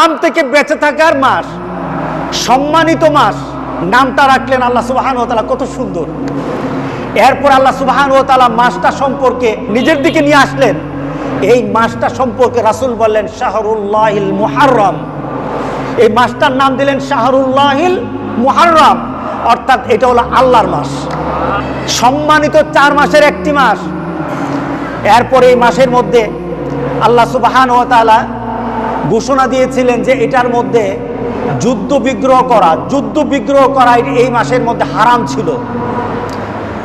হারাম থেকে বেঁচে থাকার মাস, সম্মানিত মাস, নামটা রাখলেন আল্লাহ সুবাহান ও তালা কত সুন্দর। এরপর আল্লাহ সুবাহান ও তালা মাসটা সম্পর্কে নিজের দিকে নিয়ে আসলেন। এই মাসটা সম্পর্কে রাসুল বললেন, শাহরুল্লাহিল মুহাররম। এই মাসটার নাম দিলেন, শাহরুল্লাহিল মুহাররম। অর্থাৎ এটা হলো আল্লাহর মাস। সম্মানিত চার মাসের একটি মাস। এরপর এই মাসের মধ্যে আল্লাহ সুবাহান ও তালা ঘোষণা দিয়েছিলেন যে এটার মধ্যে যুদ্ধ বিগ্রহ করা, যুদ্ধ বিগ্রহ করা এই মাসের মধ্যে হারাম ছিল।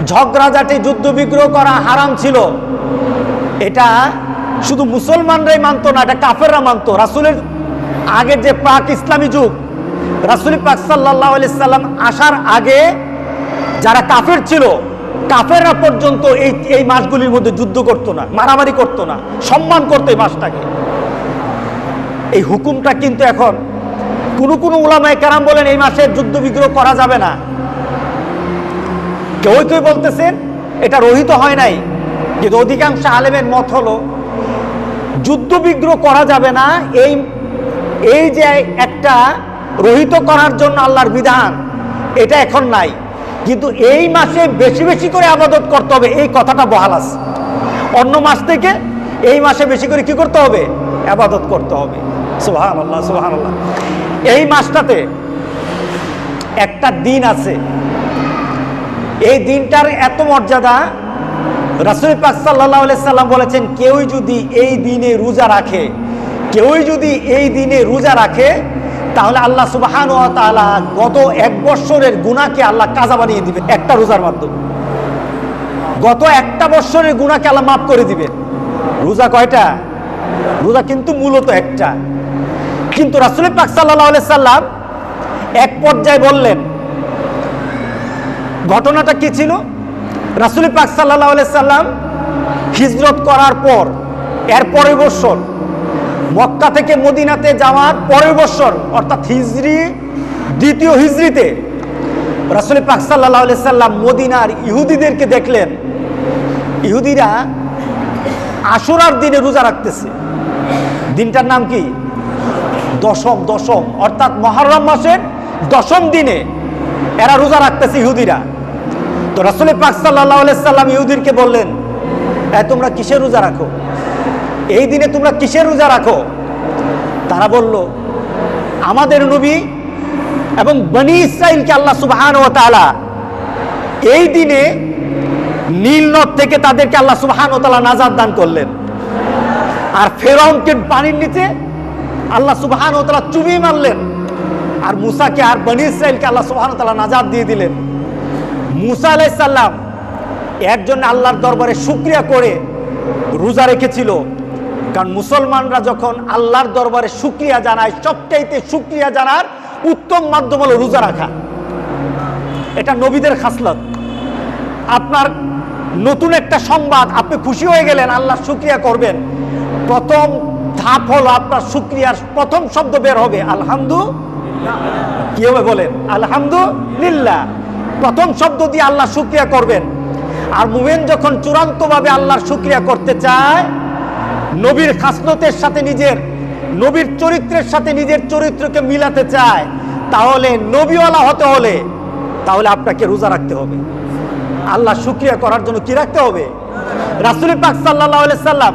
ঝগড়াঝাটি, যুদ্ধ বিগ্রহ করা হারাম ছিল। এটা শুধু মুসলমানরাই মানতো না, এটা কাফেররা মানতো। রাসুলের আগের যে পাক ইসলামী যুগ, রাসুল পাক সাল্লাহ সাল্লাম আসার আগে যারা কাফের ছিল, কাফেররা পর্যন্ত এই এই মাসগুলির মধ্যে যুদ্ধ করতো না, মারামারি করতো না, সম্মান করতো এই মাসটাকে। এই হুকুমটা কিন্তু এখন কোন কোন উলামায় কারাম বলেন এই মাসে যুদ্ধ বিগ্রহ করা যাবে না। কেউ কেউ বলতেছেন, এটা রহিত হয় নাই, কিন্তু অধিকাংশ আলেমের মত হলো যুদ্ধ বিগ্রহ করা যাবে না, এই এই যে একটা রহিত করার জন্য আল্লাহর বিধান, এটা এখন নাই। কিন্তু এই মাসে বেশি বেশি করে আবাদত করতে হবে, এই কথাটা বহাল আছে। অন্য মাস থেকে এই মাসে বেশি করে কি করতে হবে? আবাদত করতে হবে। আল্লাহ আল্লাহ এই মাসটাতে একটা দিন আছে। এই দিনটার এত মর্যাদা, রাসুল পাক সাল্লাম বলেছেন, কেউই যদি এই দিনে রোজা রাখে, কেউই যদি এই দিনে রোজা রাখে, তাহলে আল্লাহ সুবাহান ও গত এক বৎসরের গুণাকে আল্লাহ কাজা বানিয়ে দিবে একটা রোজার মাধ্যমে। গত একটা বৎসরের গুণাকে আল্লাহ মাফ করে দিবেন রোজা কয়টা? রোজা কিন্তু মূলত একটা। কিন্তু রাসুল পাক সাল্লাহ সাল্লাম এক পর্যায়ে বললেন, ঘটনাটা কি ছিল? রাসুল পাক সাল্লাহ সাল্লাম হিজরত করার পর, এর পরের বৎসর মক্কা থেকে মদিনাতে যাওয়ার পরের বৎসর অর্থাৎ হিজরি, দ্বিতীয় হিজরিতে রাসুল পাক সাল্লাহ সাল্লাম মদিনার ইহুদিদেরকে দেখলেন। ইহুদিরা আসরার দিনে রোজা রাখতেছে। দিনটার নাম কি? দশম দশম, অর্থাৎ মহরম মাসের দশম দিনে এরা রোজা রাখতেছে ইহুদিরা। তো রাসুল পাক সাল্লাহ সাল্লাম ইহুদিরকে বললেন তোমরা কিসের রোজা রাখো? এই দিনে তোমরা কিসের রোজা রাখো? তারা বলল, আমাদের নবী এবং বনি ইসরাইলকে আল্লাহ সুবাহান ও তালা এই দিনে নীল নদ থেকে তাদেরকে আল্লাহ সুবাহান ও তালা নাজাদ দান করলেন। আর ফেরাউনকে পানির নিচে আল্লাহ সুবাহান ও তালা চুবি মারলেন। আর মুসাকে আর বনি ইসরাইলকে আল্লাহ সুবাহান তালা নাজাদ দিয়ে দিলেন। মুসা আলাইসাল্লাম একজন আল্লাহর দরবারে শুক্রিয়া করে রোজা রেখেছিল। কারণ মুসলমানরা যখন আল্লাহর দরবারে শুক্রিয়া জানায়, সবচাইতে শুক্রিয়া জানার উত্তম মাধ্যম হলো রোজা রাখা। এটা নবীদের খাসলত। আপনার নতুন একটা সংবাদ, আপনি খুশি হয়ে গেলেন, আল্লাহ শুক্রিয়া করবেন। প্রথম ধাপ হলো আপনার শুক্রিয়ার প্রথম শব্দ বের হবে, আলহামদু কি হবে বলেন, আলহামদুলিল্লাহ। প্রথম শব্দ দিয়ে আল্লাহ শুক্রিয়া করবেন। আর মুমেন যখন চূড়ান্তভাবে আল্লাহর শুক্রিয়া করতে চায়, নবীর খাসনতের সাথে নিজের, নবীর চরিত্রের সাথে নিজের চরিত্রকে মিলাতে চায়, তাহলে নবীওয়ালা হতে হলে, তাহলে আপনাকে রোজা রাখতে হবে। আল্লাহ শুক্রিয়া করার জন্য কি রাখতে হবে? রাসুল পাক সাল্লাহ সাল্লাম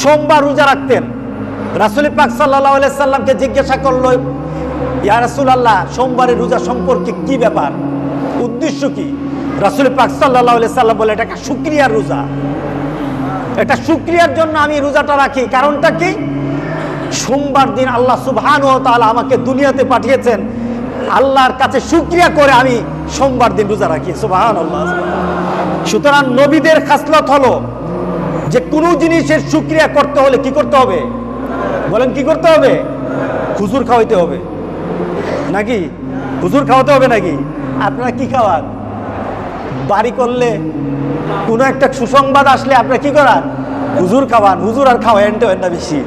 সোমবার রোজা রাখতেন। রাসুল পাক সাল্লাহ সাল্লামকে জিজ্ঞাসা করল, ইয়া রাসুল আল্লাহ সোমবারের রোজা সম্পর্কে কি ব্যাপার? উদ্দেশ্য কি? রাসুল পাক সাল্লাহ সাল্লাম বলে এটা একটা শুক্রিয়ার রোজা। এটা শুক্রিয়ার জন্য আমি রোজাটা রাখি। কারণটা কি? সোমবার দিন আল্লাহ সুবহান ও তাআলা আমাকে দুনিয়াতে পাঠিয়েছেন। আল্লাহর কাছে শুক্রিয়া করে আমি সোমবার দিন রোজা রাখি। সুবহান আল্লাহ সুতরাং নবীদের খাসলত হলো যে কোনো জিনিসের শুক্রিয়া করতে হলে কি করতে হবে? বলেন, কি করতে হবে? হুজুর খাওয়াইতে হবে। নাকি? হুজুর খাওয়াতে হবে নাকি? আপনারা কি খাওয়ান? বাড়ি করলে কোনো একটা সুসংবাদ আসলে আপনারা কি করান? হুজুর খাওয়ান। হুজুর আর খাওয়ান টেন না বেশি।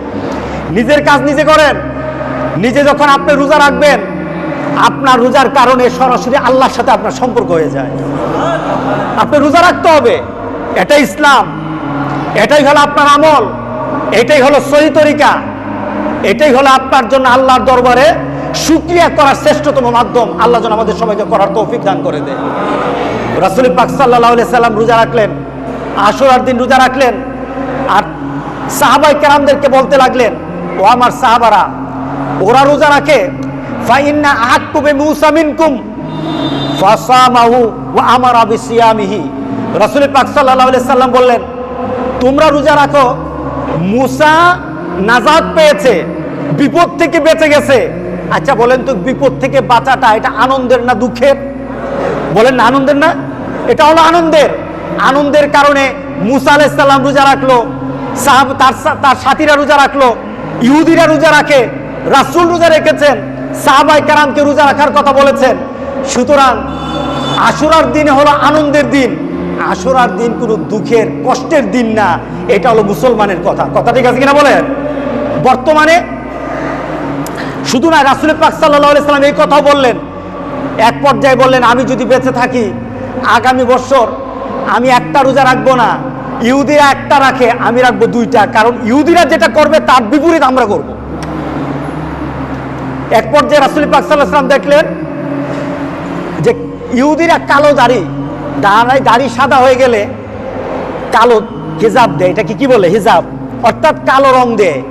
নিজের কাজ নিজে করেন। নিজে যখন আপনি রোজা রাখবেন, আপনার রোজার কারণে সরাসরি আল্লাহর সাথে আপনার সম্পর্ক হয়ে যায়। আপনি রোজা রাখতে হবে। এটাই ইসলাম। এটাই হলো আপনার আমল, এটাই হলো সহি তরিকা, এটাই হলো আপনার জন্য আল্লাহর দরবারে শুক্রিয়া করার শ্রেষ্ঠতম মাধ্যম। আল্লাহ যেন আমাদের সবাইকে করার তৌফিক দান করে দেয়। রাসুল পাক সাল্লাহ সাল্লাম রোজা রাখলেন, আশুরার দিন রোজা রাখলেন, আর সাহাবাই কেরামদেরকে বলতে লাগলেন, ও আমার সাহাবারা, ওরা রোজা রাখে? ফাইন্না আহাক্কুবে মুসা মিনকুম ফাসামাহু ওয়া আমারা বিসিয়ামিহি। রাসূল পাক আলাইহি সাল্লাম বললেন তোমরা রোজা রাখো। মুসা নাজাদ পেয়েছে, বিপদ থেকে বেঁচে গেছে। আচ্ছা বলেন তো বিপদ থেকে বাঁচাটা এটা আনন্দের না দুঃখের? বলেন না, আনন্দের না? এটা হলো আনন্দের। আনন্দের কারণে মুসা আলাইসাল্লাম রোজা রাখল, সাহাব তার তার সাথীরা রোজা রাখল, ইহুদিরা রোজা রাখে, রাসূল রোজা রেখেছেন সাহাবাই কারামকে রোজা রাখার কথা বলেছেন। সুতরাং আশুরার দিন হলো আনন্দের দিন। আশুরার দিন কোনো দুঃখের, কষ্টের দিন না। এটা হলো মুসলমানের কথা। কথা ঠিক আছে কিনা বলেন? বর্তমানে শুধু না, রাসুল পাক সাল্লাহ সাল্লাম এই কথাও বললেন। এক পর্যায়ে বললেন, আমি যদি বেঁচে থাকি, আগামী বছর আমি একটা রোজা রাখব না। ইহুদিরা একটা রাখে, আমি রাখব দুইটা। কারণ ইহুদিরা যেটা করবে, তার বিপরীত আমরা করব। এক পর্যায়ে রাসুল পাক সাল্লাহ সাল্লাম দেখলেন যে ইহুদিরা কালো দাড়ি দাঁড়ায় দাড়ি সাদা হয়ে গেলে কালো হিজাব দেয়। এটাকে কি বলে? হিজাব। অর্থাৎ কালো রং দেয়।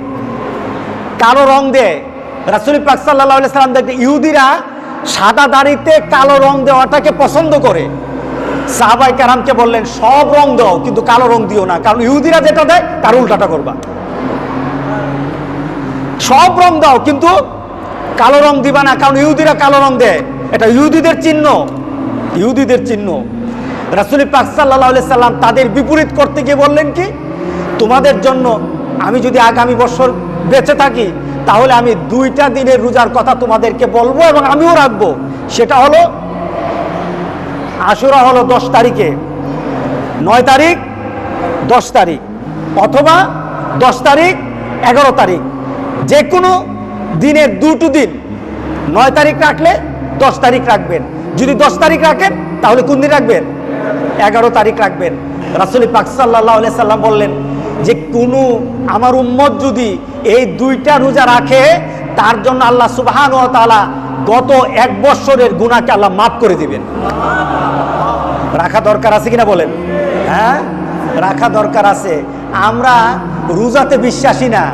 কালো রং দেয়। রাসুল পাক সাল্লাহ সাল্লাম দেখতে ইহুদিরা সাদা দাড়িতে কালো রং দেওয়াটাকে পছন্দ করে। সাহাবাই কারামকে বললেন, সব রং দাও, কিন্তু কালো রং দিও না, কারণ ইহুদিরা যেটা দেয়, তার উল্টাটা করবা। সব রং দাও, কিন্তু কালো রং দিবা না, কারণ ইহুদিরা কালো রং দেয়। এটা ইহুদিদের চিহ্ন। ইহুদিদের চিহ্ন। রাসুল পাক সাল্লাহ সাল্লাম তাদের বিপরীত করতে গিয়ে বললেন কি? তোমাদের জন্য আমি যদি আগামী বছর বেঁচে থাকি, তাহলে আমি দুইটা দিনের রোজার কথা তোমাদেরকে বলব এবং আমিও রাখব। সেটা হলো আশুরা হলো দশ তারিখে। নয় তারিখ, দশ তারিখ অথবা দশ তারিখ, এগারো তারিখ। যে কোনো দিনের দুটো দিন। নয় তারিখ রাখলে দশ তারিখ রাখবেন। যদি দশ তারিখ রাখেন, তাহলে কোন দিন রাখবেন? এগারো তারিখ রাখবেন। রাসুল পাক সাল্লাহ সাল্লাম বললেন যে, কোনো, আমার উম্মত যদি এই দুইটা রোজা রাখে, তার জন্য আল্লাহ সুবাহান ও তাআলা গত এক বৎসরের গুণাকে আল্লাহ মাফ করে দিবেন। রাখা দরকার আছে কিনা বলেন? হ্যাঁ? রাখা দরকার আছে। আমরা রোজাতে বিশ্বাসী না।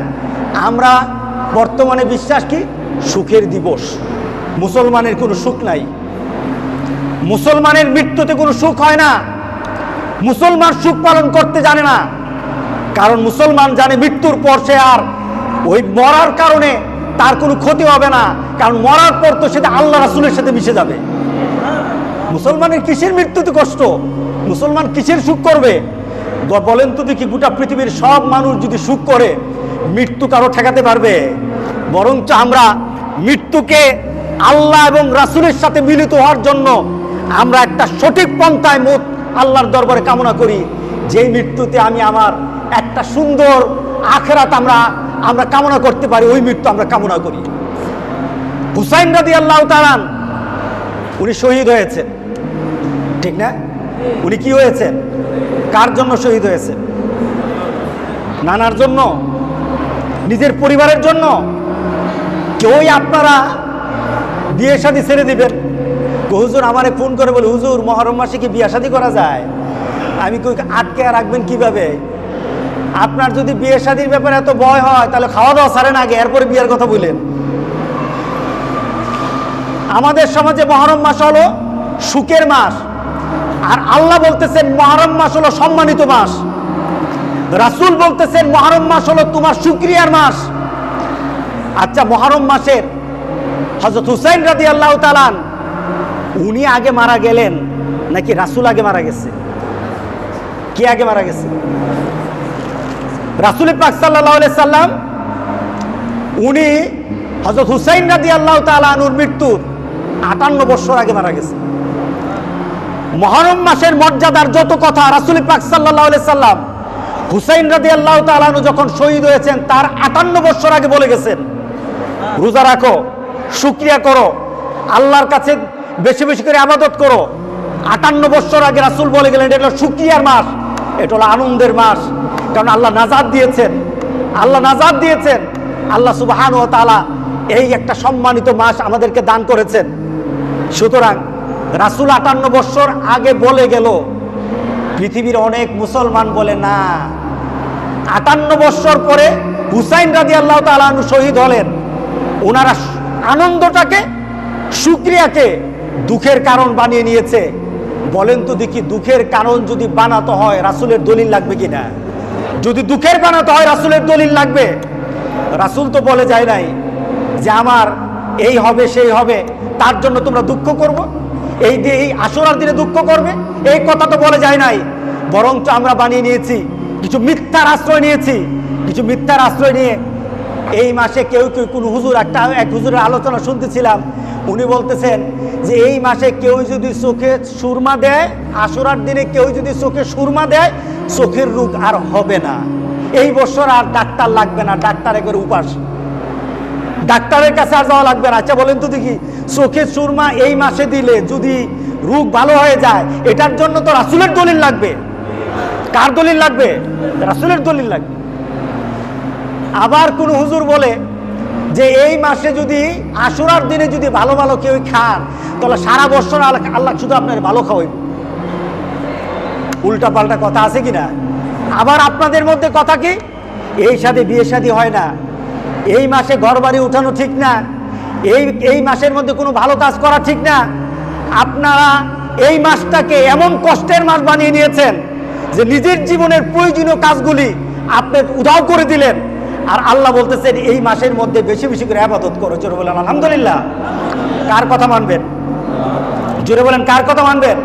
আমরা বর্তমানে বিশ্বাস কি? সুখের দিবস। মুসলমানের কোনো সুখ নাই। মুসলমানের মৃত্যুতে কোনো সুখ হয় না। মুসলমান সুখ পালন করতে জানে না। কারণ মুসলমান জানে মৃত্যুর পর সে আর ওই মরার কারণে তার কোনো ক্ষতি হবে না। কারণ মরার পর তো সেটা আল্লাহ রাসুলের সাথে মিশে যাবে। মুসলমানের কিসের মৃত্যুতে কষ্ট? মুসলমান কিসের সুখ করবে? বলেন তো দেখি গোটা পৃথিবীর সব মানুষ যদি সুখ করে, মৃত্যু কারও ঠেকাতে পারবে? বরঞ্চ আমরা মৃত্যুকে আল্লাহ এবং রাসুলের সাথে মিলিত হওয়ার জন্য আমরা একটা সঠিক পন্থায় মুখ আল্লাহর দরবারে কামনা করি, যেই মৃত্যুতে আমি আমার একটা সুন্দর আখেরাত আমরা আমরা কামনা করতে পারি, ওই মৃত্যু আমরা কামনা করি। হুসাইন রাদি আল্লাহ তালান উনি শহীদ হয়েছেন। ঠিক না? উনি কি হয়েছেন? কার জন্য শহীদ হয়েছে নানার জন্য? নিজের পরিবারের জন্য? কেউই আপনারা বিয়ে শাদি ছেড়ে দিবেন? হুজুর আমারে ফোন করে বলে, হুজুর, মহরম মাসে কি বিয়ে শাদি করা যায়? আমি কই, আটকে রাখবেন কীভাবে? আপনার যদি বিয়ে শাদির ব্যাপারে এত ভয় হয়, তাহলে খাওয়া দাওয়া সারেন আগে, এরপরে বিয়ের কথা বললেন আমাদের সমাজে মহরম মাস হলো সুখের মাস, আর আল্লাহ বলতেছেন, মহরম মাস হলো সম্মানিত মাস। রাসূল বলতেছেন, মহরম মাস হলো তোমার শুক্রিয়ার মাস। আচ্ছা মহরম মাসের হজরত হুসাইন রাদি আল্লাহ তালান উনি আগে মারা গেলেন নাকি রাসূল আগে মারা গেছে? কে আগে মারা গেছে? রাসূল পাক সাল্লাম, উনি হজরত হুসাইন রাদি আল্লাহ তালানুর মৃত্যুর আটান্ন বছর আগে মারা গেছে। মহরম মাসের মর্যাদার যত কথা রাসুল পাক সাল্লাহ সাল্লাম হুসাইন রাদি আল্লাহ তালানু যখন শহীদ হয়েছেন, তার আটান্ন বছর আগে বলে গেছেন, রোজা রাখো, শুক্রিয়া করো, আল্লাহর কাছে বেশি বেশি করে আবাদত করো। আটান্ন বছর আগে রাসুল বলে গেলেন, এটা হলো শুক্রিয়ার মাস, এটা হলো আনন্দের মাস। কারণ আল্লাহ নাজাদ দিয়েছেন, আল্লাহ নাজাদ দিয়েছেন। আল্লাহ সুবাহান ও তালা এই একটা সম্মানিত মাস আমাদেরকে দান করেছেন। সুতরাং রাসুল আটান্ন বৎসর আগে বলে গেল, পৃথিবীর অনেক মুসলমান বলে, না। আটান্ন বৎসর পরে হুসাইন রাজি আল্লাহ তালু শহীদ হলেন। ওনারা আনন্দটাকে সুক্রিয়াকে দুঃখের কারণ বানিয়ে নিয়েছে। বলেন তো দেখি দুঃখের কারণ যদি বানাতে হয়, রাসুলের দলিল লাগবে কিনা? যদি দুঃখের বানাতে হয়, রাসুলের দলিল লাগবে। রাসুল তো বলে যায় নাই যে আমার এই হবে, সেই হবে, তার জন্য তোমরা দুঃখ করব? এই দিয়ে এই আসরার দিনে দুঃখ করবে? এই কথা তো বলে যায় নাই। বরঞ্চ আমরা বানিয়ে নিয়েছি, কিছু মিথ্যার আশ্রয় নিয়েছি। কিছু মিথ্যার আশ্রয় নিয়ে এই মাসে কেউ কেউ কোন হুজুর, একটা এক হুজুরের আলোচনা শুনতেছিলাম উনি বলতেছেন যে এই মাসে কেউ যদি চোখে সুরমা দেয়, আসরার দিনে কেউ যদি চোখে সুরমা দেয়, চোখের রোগ আর হবে না। এই বছর আর ডাক্তার লাগবে না, ডাক্তার একবার উপাস। ডাক্তারের কাছে আর যাওয়া লাগবে না। আচ্ছা বলেন তো দেখি চোখের সুরমা এই মাসে দিলে যদি রোগ ভালো হয়ে যায়, এটার জন্য তো রাসুলের দলিল লাগবে। কার দলিল লাগবে? রাসুলের দলিল লাগবে। আবার কোন হুজুর বলে যে এই মাসে যদি আশুরার দিনে যদি ভালো ভালো কেউ খান, তাহলে সারা বছর আল্লাহ শুধু আপনার ভালো খাওয়াই উল্টা পাল্টা কথা আছে কিনা আবার আপনাদের মধ্যে কথা কি? এই সাথে বিয়ে শাদী হয় না। এই মাসে ঘর বাড়ি উঠানো ঠিক না। এই এই মাসের মধ্যে কোনো ভালো কাজ করা ঠিক না। আপনারা এই মাসটাকে এমন কষ্টের মাস বানিয়ে নিয়েছেন যে নিজের জীবনের প্রয়োজনীয় কাজগুলি আপনি উধাও করে দিলেন। আর আল্লাহ বলতেছেন, এই মাসের মধ্যে বেশি বেশি করে আবাদত করো। জোরে বলেন, আলহামদুলিল্লাহ। কার কথা মানবেন? জোরে বলেন, কার কথা মানবেন?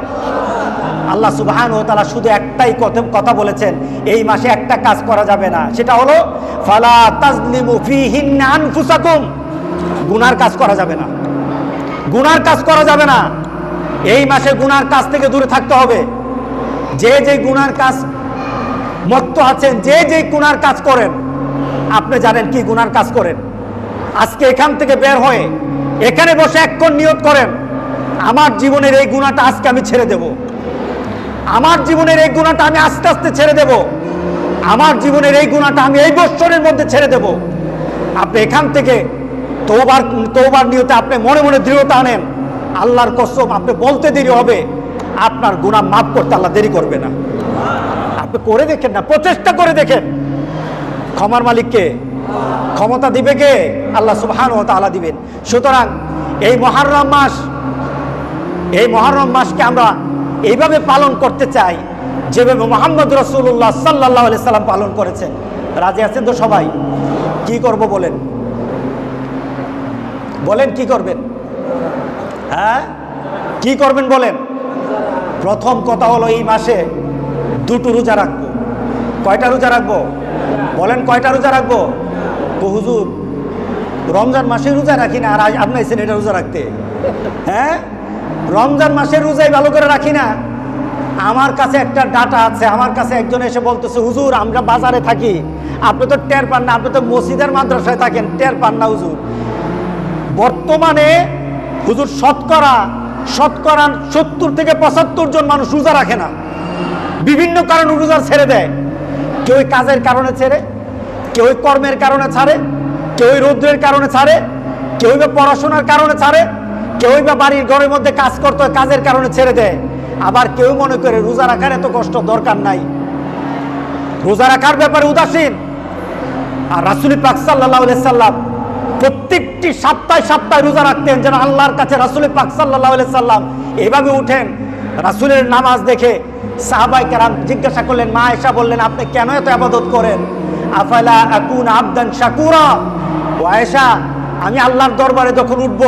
আল্লাহ সুবহান ও তারা শুধু একটাই কথা বলেছেন, এই মাসে একটা কাজ করা যাবে না। সেটা হলো, ফালা তাজলিমু ফিহিন্না আনফুসাকুম। গুনার কাজ করা যাবে না। গুনার কাজ করা যাবে না। এই মাসে গুনার কাজ থেকে দূরে থাকতে হবে। যে যে গুনার কাজ মত্ত আছেন, যে যে গুনার কাজ করেন আপনি জানেন কি গুনার কাজ করেন? আজকে এখান থেকে বের হয়ে এখানে বসে এক্ষণ নিয়ত করেন, আমার জীবনের এই গুণাটা আজকে আমি ছেড়ে দেব। আমার জীবনের এই গুণাটা আমি আস্তে আস্তে ছেড়ে দেব। আমার জীবনের এই গুণাটা আমি এই বৎসরের মধ্যে ছেড়ে দেব। আপনি এখান থেকে তোবার তোবার নিয়তে আপনি মনে মনে দৃঢ়তা আনেন, আল্লাহর কসম আপনি বলতে দেরি হবে, আপনার গুণা মাফ করতে আল্লাহ দেরি করবে না। আপনি করে দেখেন না, প্রচেষ্টা করে দেখেন। ক্ষমার মালিককে? ক্ষমতা দিবে কে? আল্লাহ সুবহান ও তাআলা দিবেন। সুতরাং এই মহারম মাস, এই মহারম মাসকে আমরা এইভাবে পালন করতে চাই, যেভাবে মোহাম্মদ রসুল্লাহ সাল্লাহ সাল্লাম পালন করেছেন। রাজি আছেন তো সবাই? কি করব বলেন? বলেন কি করবেন? হ্যাঁ? কি করবেন বলেন? প্রথম কথা হলো এই মাসে দুটো রোজা রাখব। কয়টা রোজা রাখব? বলেন কয়টা রোজা রাখব? তো হুজুর, রমজান মাসে রোজা রাখি না, আর আপনি এসেছেন এটা রোজা রাখতে। হ্যাঁ? রমজান মাসের রোজাই ভালো করে রাখি না। আমার কাছে একটা ডাটা আছে, আমার কাছে একজন এসে বলতেছে, হুজুর, আমরা বাজারে থাকি। আপনি তো টের পান না, আপনি তো মসজিদের মাদ্রাসায় থাকেন, টের পান না হুজুর। বর্তমানে হুজুর শতকরা শতকরা সত্তর থেকে পঁচাত্তর জন মানুষ রোজা রাখে না। বিভিন্ন কারণে রোজা ছেড়ে দেয়। কেউ কাজের কারণে ছেড়ে কেউ কর্মের কারণে ছাড়ে কেউ রৌদ্রের কারণে ছাড়ে কেউ বা পড়াশোনার কারণে ছাড়ে কেউ বা বাড়ির ঘরের মধ্যে কাজ করতে কাজের কারণে ছেড়ে দেয়। আবার কেউ মনে করে রোজা রাখার এত কষ্ট দরকার নাই। রোজা রাখার ব্যাপারে উদাসীন। আর রাসুল পাক সাল্লাহ সাল্লাম প্রত্যেকটি সপ্তাহে সপ্তাহে রোজা রাখতেন যেন আল্লাহর কাছে রাসুল পাক সাল্লাহ সাল্লাম এভাবে উঠেন রাসুলের নামাজ দেখে সাহাবাই কেরাম জিজ্ঞাসা করলেন, মা এসা বললেন, আপনি কেন এত আবাদত করেন? আফালা আকুন আবদান শাকুরা? ও আয়েশা, আমি আল্লাহর দরবারে যখন উঠব,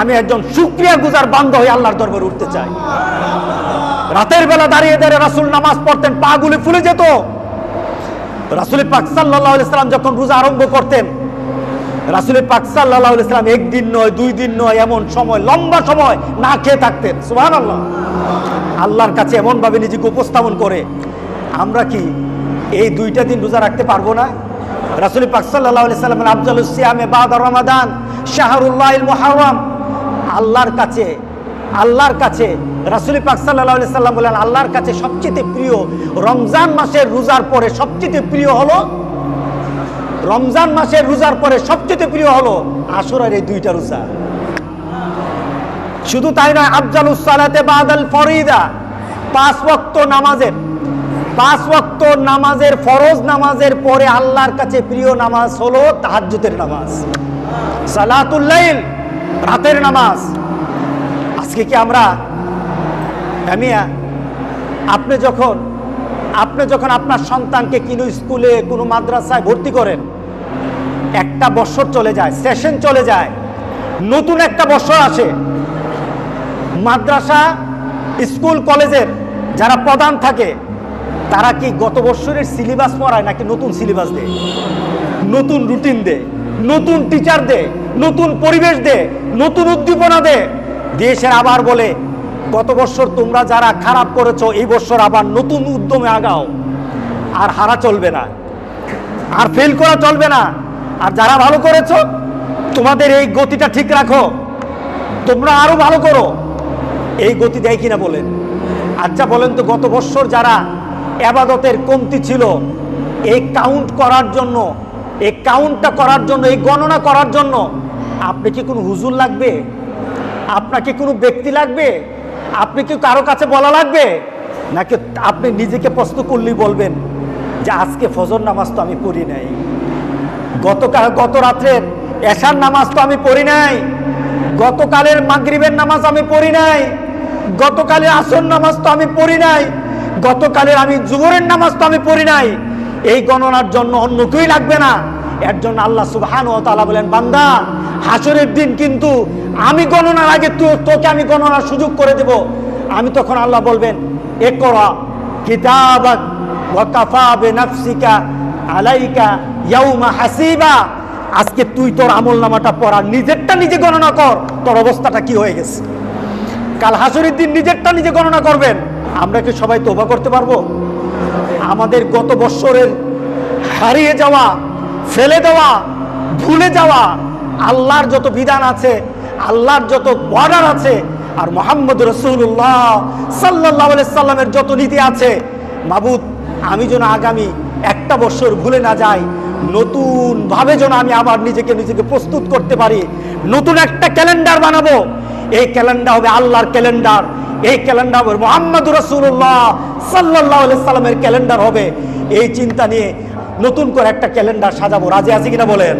আমি একজন সুক্রিয়া গুজার বান্ধ হয়ে আল্লাহর দরবারে উঠতে চাই। রাতের বেলা দাঁড়িয়ে দাঁড়িয়ে রাসুল নামাজ পড়তেন, পা গুলি ফুলে যেত। রাসুল পাক সাল্লাহ ইসলাম যখন রোজা আরম্ভ করতেন রাসুল পাক সাল্লাহ ইসলাম একদিন নয়, দুই দিন নয়, এমন সময়, লম্বা সময় না খেয়ে থাকতেন। সুহান আল্লাহ আল্লাহর কাছে এমনভাবে নিজেকে উপস্থাপন করে, আমরা কি এই দুইটা দিন রোজা রাখতে পারব না? রাসুল পাক সাল্লাহ সাল্লাম আফজাল সিয়ামে বাদ রমাদান শাহরুল্লাহ মুহাররম। আল্লাহর কাছে আল্লাহর কাছে রাসুল পাক সাল্লাহ সাল্লাম বলেন, আল্লাহর কাছে সবচেয়ে প্রিয় রমজান মাসের রোজার পরে সবচেয়ে প্রিয় হলো রমজান মাসের রোজার পরে সবচেয়ে প্রিয় হলো আশুরার এই দুইটা রোজা। শুধু তাই নয়, আফজালুস সালাতে বাদাল ফরিদা, পাঁচ ওয়াক্ত নামাজের, পাঁচ ওয়াক্ত নামাজের ফরজ নামাজের পরে আল্লাহর কাছে প্রিয় নামাজ হলো তাহাজ্জুদের নামাজ। সালাতুল্লাইল রাতের নামাজ। আজকে কি আমরা আমিয়া আপনি যখন আপনি যখন আপনার সন্তানকে কোনো স্কুলে, কোনো মাদ্রাসায় ভর্তি করেন একটা বছর চলে যায় সেশন চলে যায়। নতুন একটা বছর আসে। মাদ্রাসা, স্কুল, কলেজের যারা প্রধান থাকে, তারা কি গত বছরের সিলেবাস পড়ায় নাকি নতুন সিলেবাস দেয়? নতুন রুটিন দে নতুন টিচার দে নতুন পরিবেশ দে নতুন উদ্দীপনা দে দেশের আবার বলে, গত বছর তোমরা যারা খারাপ করেছ, এই বছর আবার নতুন উদ্যমে আগাও। আর হারা চলবে না। আর ফেল করা চলবে না। আর যারা ভালো করেছ, তোমাদের এই গতিটা ঠিক রাখো। তোমরা আরও ভালো করো। এই গতি দেয় কিনা বলেন। আচ্ছা বলেন তো, গত বছর যারা আবাদতের কমতি ছিল, এই কাউন্ট করার জন্য, এই কাউন্টটা করার জন্য, এই গণনা করার জন্য আপনি কি কোনো হুজুর লাগবে? আপনাকে কোনো ব্যক্তি লাগবে? আপনি কি কারও কাছে বলা লাগবে? নাকি আপনি নিজেকে প্রশ্ন করলেই বলবেন যে, আজকে ফজর নামাজ তো আমি পড়ি নাই গতকাল গত রাত্রের এশার নামাজ তো আমি পড়ি নাই। গতকালের মাগরিবের নামাজ আমি পড়ি নাই। গতকালের আসর নামাজ তো আমি পড়ি নাই। গতকালের আমি জুবরের নামাজ তো আমি পড়ি নাই। এই গণনার জন্য অন্য কেউই লাগবে না। এর জন্য আল্লাহ সুবহান ও তালা বলেন, বান্দা, হাসরের দিন কিন্তু আমি গণনার আগে তোকে আমি গণনার সুযোগ করে দেব। আমি তখন আল্লাহ বলবেন, এ করা বেনাফসিকা আলাইকা ইয়াউমা হাসিবা। আজকে তুই তোর আমল নামাটা পড়া, নিজেরটা নিজে গণনা কর, তোর অবস্থাটা কি হয়ে গেছে? কাল হাসুরির দিন নিজেরটা নিজে গণনা করবেন। আমরা কি সবাই তোবা করতে পারব? আমাদের গত বৎসরের হারিয়ে যাওয়া, ফেলে দেওয়া, ভুলে যাওয়া, আল্লাহর যত বিধান আছে, আল্লাহর যত বর্ডার আছে, আর মোহাম্মদ রসুল্লাহ সাল্লাহ সাল্লামের যত নীতি আছে, মাবুদ, আমি যেন আগামী একটা বছর ভুলে না যাই নতুন ভাবে যেন আমি আবার নিজেকে নিজেকে প্রস্তুত করতে পারি। নতুন একটা ক্যালেন্ডার বানাবো। এই ক্যালেন্ডার হবে আল্লাহর ক্যালেন্ডার। এই ক্যালেন্ডার হবে মোহাম্মদ রসুল্লাহ সাল্লাহ সাল্লামের ক্যালেন্ডার হবে। এই চিন্তা নিয়ে নতুন করে একটা ক্যালেন্ডার সাজাবো। রাজি আছি কিনা বলেন?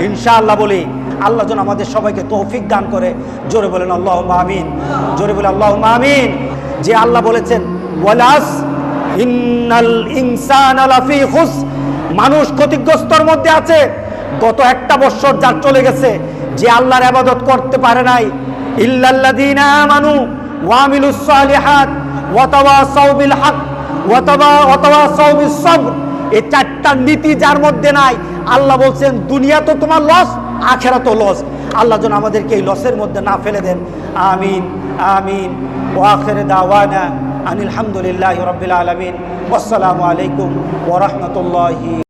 ইনশাআল্লাহ বলি, আল্লাহ যেন আমাদের সবাইকে তৌফিক দান করে। জোরে বলেন আল্লাহ আমিন। জোরে বলে আল্লাহ আমিন। যে আল্লাহ বলেছেন মানুষ ক্ষতিগ্রস্তর মধ্যে আছে। গত একটা বছর যার চলে গেছে, যে আল্লাহর আবাদত করতে পারে নাই। ইল্লাল্লাযীনা চারটা নীতি যার মধ্যে নাই। বলছেন, দুনিয়া তো তোমার লস আখেরা তো লস আমাদেরকে এই লসের মধ্যে না ফেলে দেন। আমিন আমিন। ও আখের দাওয়ানা। আনিল হামদুলিল্লাহ রবিল আলমিন। আসসালামু আলাইকুম ওরহমতুল্লাহি